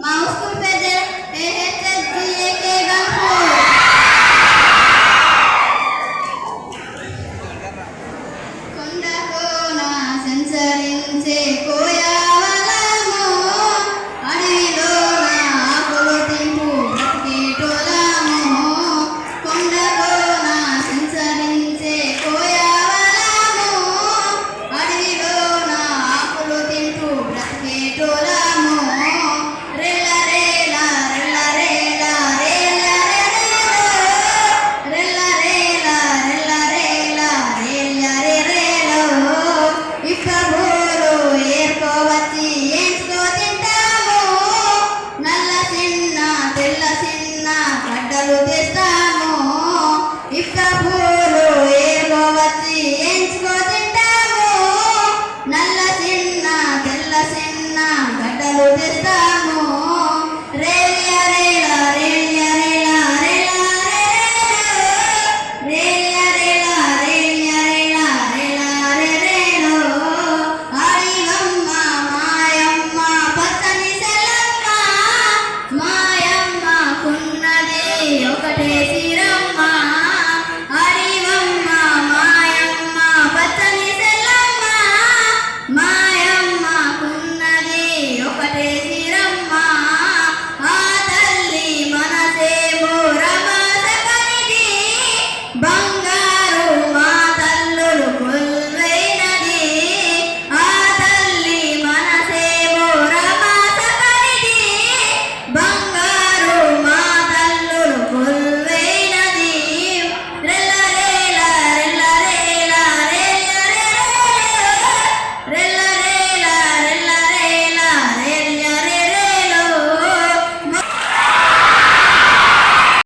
老鼠。చిన్న తెల్ల చిన్న గడ్డలు తెస్తా.